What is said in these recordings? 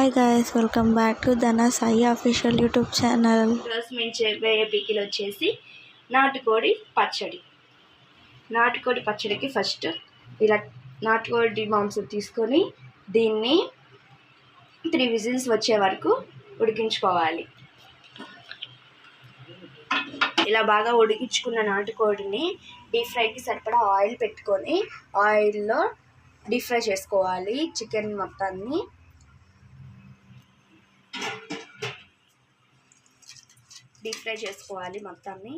Hi guys welcome back to Dhana Sai official YouTube channel ఈరోజు మేము చేయబోయే pickle వచ్చేసి నాటుకోడి పచ్చడి. నాటుకోడి పచ్చడికి ఫస్ట్ ఇలా నాటుకోడి మాంసం తీసుకొని దీన్ని త్రీ విజిల్స్ వచ్చే వరకు ఉడికించుకోవాలి. ఇలా బాగా ఉడికించుకున్న నాటుకోడిని డీప్ ఫ్రైకి సరిపడా ఆయిల్ పెట్టుకొని ఆయిల్లో డీప్ ఫ్రై చేసుకోవాలి. చికెన్ మొత్తాన్ని డీప్ ఫ్రై చేసుకోవాలి మొత్తాన్ని.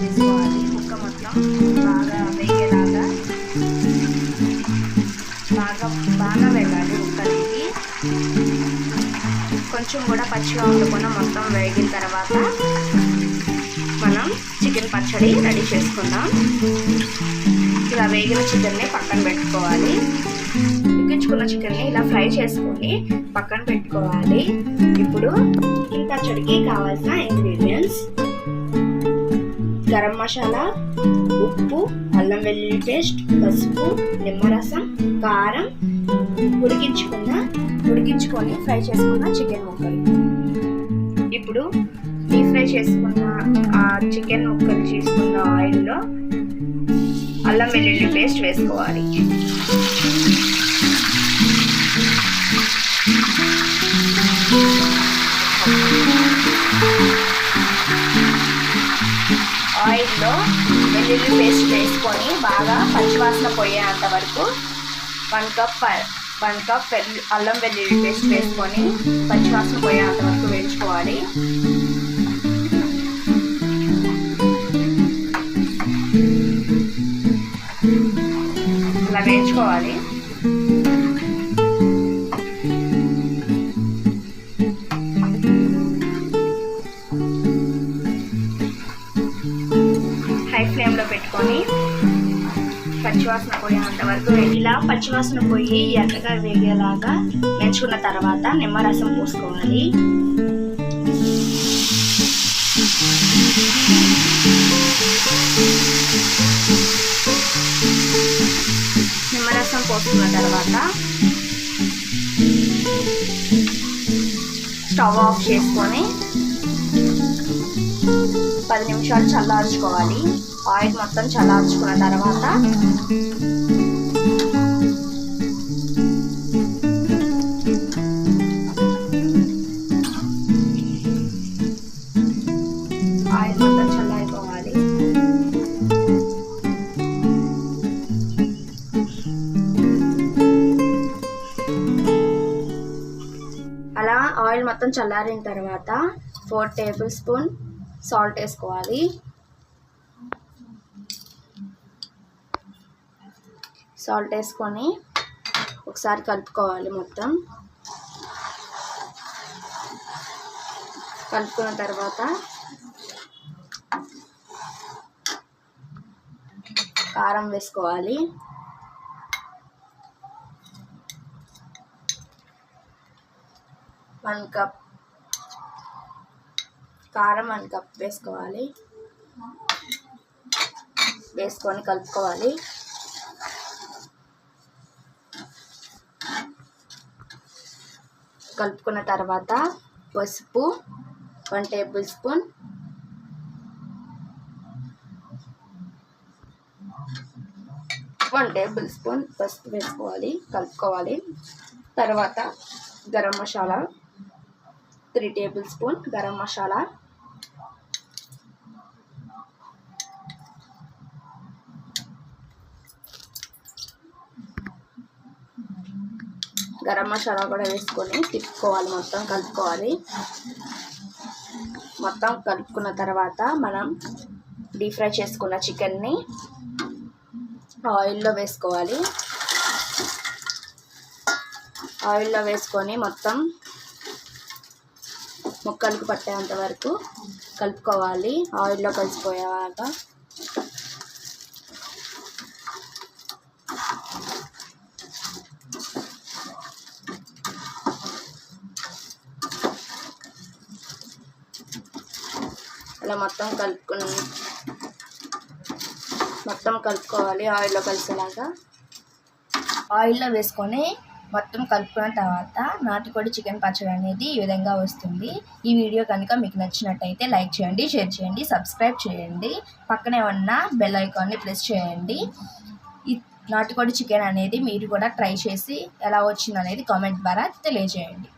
చేసుకోవాలి మొత్తం బాగా వేగేలాగా. బాగా బాగా వేగాలి కొంచెం కూడా పచ్చిగా ఉండకుండా మొత్తం వేగిన తర్వాత చికెన్ పచ్చడి రెడీ చేసుకుందాం. ఇలా వేగిన చికెన్ని పక్కన పెట్టుకోవాలి. ఉడికించుకున్న చికెన్ని ఇలా ఫ్రై చేసుకొని పక్కన పెట్టుకోవాలి. ఇప్పుడు ఈ పచ్చడికి కావాల్సిన ఇంగ్రీడియంట్స్. గరం మసాలా ఉప్పు అల్లం వెల్లుల్లి పేస్ట్ పసుపు నిమ్మరసం కారం ఉడికించుకున్న ఉడికించుకొని ఫ్రై చేసుకున్న చికెన్ ముక్కలు. ఇప్పుడు డీప్ ఫ్రై చేసుకున్న ఆ చికెన్ ముక్క అల్లం వెల్లుల్లి పేస్ట్ వేసుకోవాలి. ఆయిల్లో వెల్లుల్లి పేస్ట్ వేసుకొని బాగా పచ్చివాసన పోయేంత వరకు వన్ కప్ వన్ కప్ అల్లం వెల్లుల్లి పేస్ట్ వేసుకొని పచ్చివాసన పోయేంత వరకు వేయించుకోవాలి. వేయించుకోవాలి హై ఫ్లేమ్లో పెట్టుకొని పచ్చివాసన పోయేంత వరకు ఇలా పచ్చివాసన పోయి ఎర్రగా వేగేలాగా వేయించుకున్న తర్వాత నిమ్మరసం పోసుకోవాలి. పోసుకున్న తర్వాత స్టవ్ ఆఫ్ చేసుకొని పది నిమిషాలు చల్లార్చుకోవాలి. ఆయిల్ మొత్తం చల్లార్చుకున్న తర్వాత మొత్తం చల్లారిన తర్వాత ఫోర్ టేబుల్ స్పూన్ సాల్ట్ వేసుకోవాలి. సాల్ట్ వేసుకొని ఒకసారి కలుపుకోవాలి మొత్తం. కలుపుకున్న తర్వాత కారం వేసుకోవాలి. వన్ కప్ కారం వన్ కప్ వేసుకోవాలి. వేసుకొని కలుపుకోవాలి. కలుపుకున్న తర్వాత పసుపు one table spoon one table spoon పసుపు వేసుకోవాలి కలుపుకోవాలి. తర్వాత garam masala three table spoon garam masala. Garam masala కూడా వేసుకొని తిప్పుకోవాలి మొత్తం కలుపుకోవాలి. మొత్తం కలుపుకున్న తర్వాత మనం డీప్ ఫ్రై చేసుకున్న చికెన్ని ఆయిల్లో వేసుకోవాలి. ఆయిల్లో వేసుకొని మొత్తం ముక్కలకు పట్టేంత వరకు కలుపుకోవాలి. ఆయిల్లో కలిసిపోయేలాగా. ఇలా మొత్తం కలుపుకుని మొత్తం కలుపుకోవాలి. ఆయిల్లో కలిసేలాగా. ఆయిల్లో వేసుకొని మొత్తం కలుపుకున్న తర్వాత నాటుకోడి చికెన్ పచ్చడి అనేది ఈ విధంగా వస్తుంది. ఈ వీడియో కనుక మీకు నచ్చినట్టయితే లైక్ చేయండి షేర్ చేయండి సబ్స్క్రైబ్ చేయండి. పక్కనే ఉన్న బెల్ ఐకాన్ని ప్రెస్ చేయండి. ఈ నాటుకోడి చికెన్ అనేది మీరు కూడా ట్రై చేసి ఎలా వచ్చిందనేది కామెంట్ ద్వారా తెలియజేయండి.